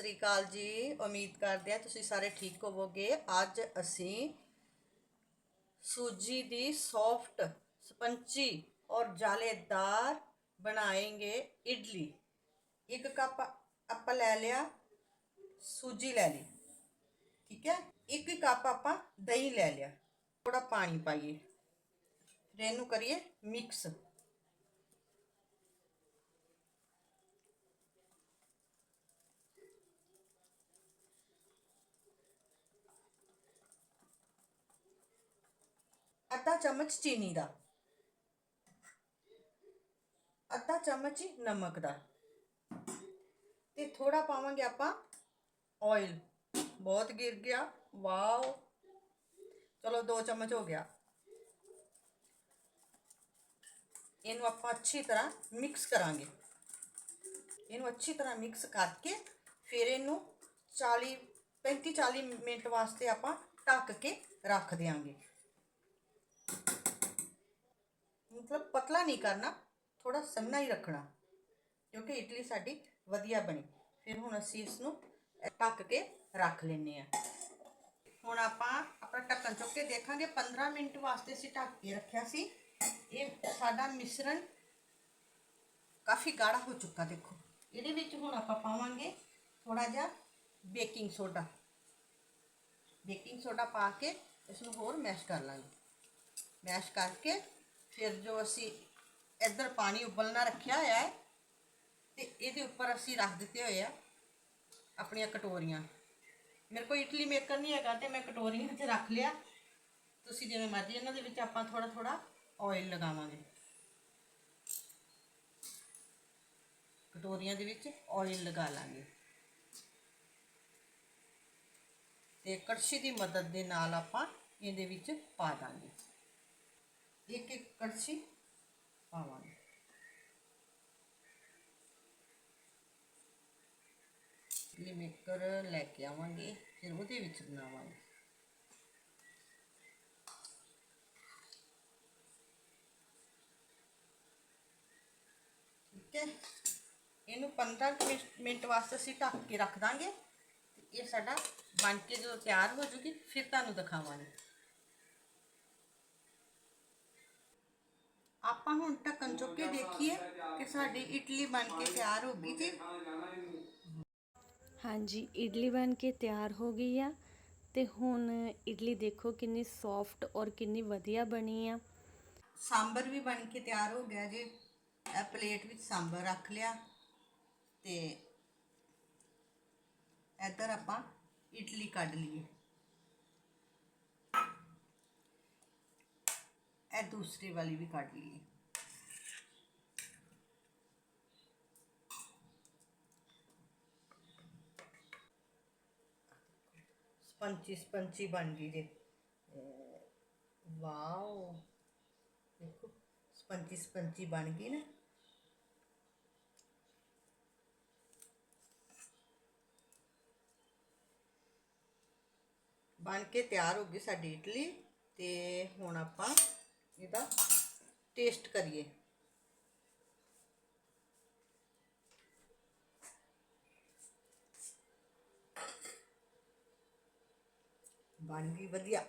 श्रीकाल जी उम्मीद करते हैं तुम सारे ठीक होवोगे अज असी सूजी की सॉफ्ट स्पंची और जालेदार बनाएँगे इडली एक कप आप लै लिया सूजी लै ली ठीक है एक कप आप दही लै लिया थोड़ा पानी पाइए फिर इनू करिए मिक्स ਅੱਧਾ ਚਮਚ ਚੀਨੀ ਦਾ। ਅੱਧਾ ਚਮਚ ਨਮਕ ਦਾ। ਤੇ ਥੋੜਾ ਪਾਵਾਂਗੇ ਆਪਾਂ ਆਇਲ ਬਹੁਤ ਗਿਰ ਗਿਆ। ਵਾਓ। ਚਲੋ 2 ਚਮਚ ਹੋ ਗਿਆ। ਇਹਨੂੰ ਆਪਾਂ ਅੱਛੀ ਤਰ੍ਹਾਂ ਮਿਕਸ ਕਰਾਂਗੇ। ਇਹਨੂੰ ਅੱਛੀ ਤਰ੍ਹਾਂ ਮਿਕਸ ਕਰਕੇ ਫਿਰ ਇਹਨੂੰ 40 35 40 ਮਿੰਟ ਵਾਸਤੇ ਆਪਾਂ ਢੱਕ ਕੇ ਰੱਖ ਦਿਆਂਗੇ। ਮਤਲਬ ਪਤਲਾ ਨਹੀਂ ਕਰਨਾ ਥੋੜਾ ਸੰਨਾ ਹੀ ਰੱਖਣਾ ਕਿਉਂਕਿ ਇਡਲੀ ਸਾਡੀ ਵਧੀਆ ਬਣੀ ਫਿਰ ਹੁਣ ਅਸੀਂ ਇਸ ਨੂੰ ਢੱਕ ਕੇ ਰੱਖ ਲੈਨੇ ਆ ਹੁਣ ਆਪਾਂ ਆਪਣਾ ਢੱਕਣ ਚੁੱਕ ਕੇ ਦੇਖਾਂਗੇ 15 ਮਿੰਟ ਵਾਸਤੇ ਅਸੀਂ ਢੱਕ ਕੇ ਰੱਖਿਆ ਸੀ ਇਹ ਸਾਡਾ ਮਿਸ਼ਰਣ ਕਾਫੀ ਗਾੜਾ ਹੋ ਚੁੱਕਾ ਦੇਖੋ ਇਹਦੇ ਵਿੱਚ ਹੁਣ ਆਪਾਂ ਪਾਵਾਂਗੇ ਥੋੜਾ ਜਿਹਾ ਬੇਕਿੰਗ ਸੋਡਾ ਬੇਕਿੰਗ ਸੋਡਾ ਪਾ ਕੇ ਇਸ ਨੂੰ ਹੋਰ ਮੈਸ਼ ਕਰ ਲਾਂਗੇ ਮੈਸ਼ ਕਰਕੇ ਫਿਰ ਜੋ ਅਸੀਂ ਇੱਧਰ ਪਾਣੀ ਉਬਲਣਾ ਰੱਖਿਆ ਹੋਇਆ ਹੈ ਤੇ ਇਹਦੇ ਉੱਪਰ ਅਸੀਂ ਰੱਖ ਦਿੱਤੇ ਹੋਏ ਆ ਆਪਣੀਆਂ ਕਟੋਰੀਆਂ। ਮੇਰੇ ਕੋਲ ਇਟਲੀ ਮੇਕਰ ਨਹੀਂ ਹੈਗਾ ਤੇ ਮੈਂ ਕਟੋਰੀਆਂ 'ਚ ਰੱਖ ਲਿਆ। ਤੁਸੀਂ ਜਿਵੇਂ ਮਰਜ਼ੀ ਇਹਨਾਂ ਦੇ ਵਿੱਚ ਆਪਾਂ ਥੋੜਾ ਥੋੜਾ ਆਇਲ ਲਗਾਵਾਂਗੇ। ਕਟੋਰੀਆਂ ਦੇ ਵਿੱਚ ਆਇਲ ਲਗਾ ਲਾਂਗੇ। ਤੇ ਕੜਛੀ ਦੀ ਮਦਦ ਦੇ ਨਾਲ ਆਪਾਂ ਇਹਦੇ ਵਿੱਚ ਪਾ ਦਾਂਗੇ। ਇੱਕ ਇੱਕ ਕੜਛੀ ਪਾਵਾਂਗੇ ਇਡਲੀ ਮੇਕਰ ਲੈ ਕੇ ਆਵਾਂਗੇ ਫਿਰ ਉਹਦੇ ਵਿੱਚ ਬਣਾਵਾਂਗੇ ਠੀਕ ਹੈ ਇਹਨੂੰ 15 ਕੁ ਮਿੰਟ- ਮਿੰਟ ਵਾਸਤੇ ਅਸੀਂ ਢੱਕ ਕੇ ਰੱਖ ਦਾਂਗੇ ਤੇ ਇਹ ਸਾਡਾ ਬਣ ਕੇ ਜਦੋਂ ਤਿਆਰ ਹੋ ਜੂਗੀ ਫਿਰ ਤੁਹਾਨੂੰ ਦਿਖਾਵਾਂਗੇ ਆਪਾਂ ਹੁਣ ਢੱਕਣ ਚੁੱਕ ਕੇ ਦੇਖੀਏ ਕਿ ਸਾਡੀ ਇਡਲੀ ਬਣ ਕੇ ਤਿਆਰ ਹੋ ਗਈ ਜੀ। ਹਾਂਜੀ ਇਡਲੀ ਬਣ ਕੇ ਤਿਆਰ ਹੋ ਗਈ ਆ ਤੇ ਹੁਣ ਇਡਲੀ ਦੇਖੋ ਕਿੰਨੀ ਸੌਫਟ ਔਰ ਕਿੰਨੀ ਵਧੀਆ ਬਣੀ ਆ। ਸਾਂਬਰ ਵੀ ਬਣ ਕੇ ਤਿਆਰ ਹੋ ਗਿਆ ਜੀ। ਇਹ ਪਲੇਟ ਵਿੱਚ ਸਾਂਬਰ ਰੱਖ ਲਿਆ ਤੇ ਇੱਧਰ ਆਪਾਂ ਇਡਲੀ ਕੱਢ ਲਈਏ। ਇਹ ਦੂਸਰੀ ਵਾਲੀ ਵੀ ਕੱਢ ਲਈਏ ਸਪੰਚੀ ਸਪੰਚੀ ਬਣ ਗਈ ਜੀ ਵਾਓ ਦੇਖੋ ਸਪੰਚੀ ਸਪੰਚੀ ਬਣ ਗਈ ਨਾ ਬਣ ਕੇ ਤਿਆਰ ਹੋ ਗਈ ਸਾਡੀ ਇਡਲੀ ਤੇ ਹੁਣ ਆਪਾਂ ਇਹਦਾ ਟੇਸਟ ਕਰੀਏ ਬਣ ਗਈ ਵਧੀਆ